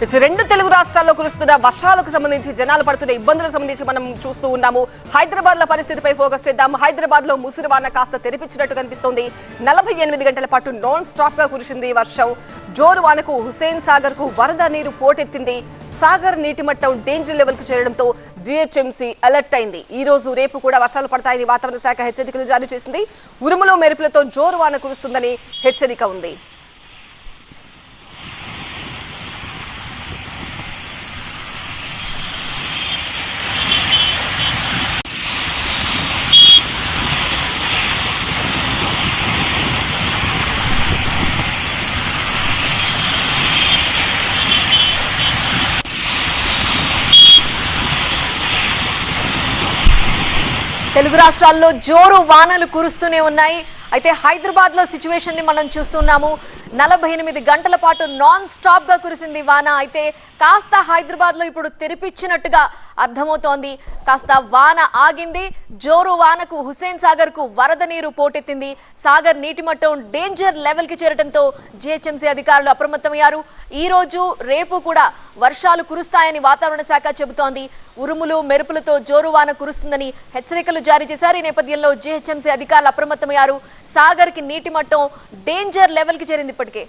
రెండు తెలుగు రాష్ట్రాల్లో కురుస్తున్న వర్షాలకు సంబంధించి జనాలు పడుతున్న ఇబ్బందులకు సంబంధించి మనం చూస్తూ ఉన్నాము. హైదరాబాద్లో పరిస్థితిపై ఫోకస్ చేద్దాం. హైదరాబాద్లో ముసిరివాన కాస్త తెరిపించినట్టు కనిపిస్తోంది. నలభై ఎనిమిది గంటల పాటు నాన్ స్టాప్గా కురిసింది వర్షం. జోరు వానకు హుసేన్ సాగర్కు వరద నీరు పోటెత్తింది. సాగర్ నీటి మట్టం డేంజర్ లెవెల్కు చేరడంతో జీహెచ్ఎంసీ అలర్ట్ అయింది. ఈ రోజు రేపు కూడా వర్షాలు పడతాయని వాతావరణ శాఖ హెచ్చరికలు జారీ చేసింది. ఉరుములో మెరుపులతో జోరు వాన కురుస్తుందని హెచ్చరిక ఉంది. తెలుగు రాష్ట్రాల్లో జోరు వానలు కురుస్తూనే ఉన్నాయి. అయితే హైదరాబాద్లో సిచ్యువేషన్ని మనం చూస్తున్నాము. నలభై ఎనిమిది గంటల పాటు నాన్ స్టాప్గా కురిసింది వాన. అయితే కాస్త హైదరాబాద్లో ఇప్పుడు తెరిపిచ్చినట్టుగా అర్థమవుతోంది. కాస్త వాన ఆగింది. జోరు వానకు హుసేన్ సాగర్కు వరద నీరు పోటెత్తింది. సాగర్ నీటి మట్టం డేంజర్ లెవెల్కి చేరడంతో జిహెచ్ఎంసీ అధికారులు అప్రమత్తమయ్యారు. ఈ రోజు రేపు కూడా వర్షాలు కురుస్తాయని వాతావరణ శాఖ చెబుతోంది. ఉరుములు మెరుపులతో జోరు వాన కురుస్తుందని హెచ్చరికలు జారీ చేశారు. ఈ నేపథ్యంలో జిహెచ్ఎంసీ అధికారులు అప్రమత్తమయ్యారు. సాగర్కి నీటి మట్టం డేంజర్ లెవెల్కి చేరింది ఇప్పటికే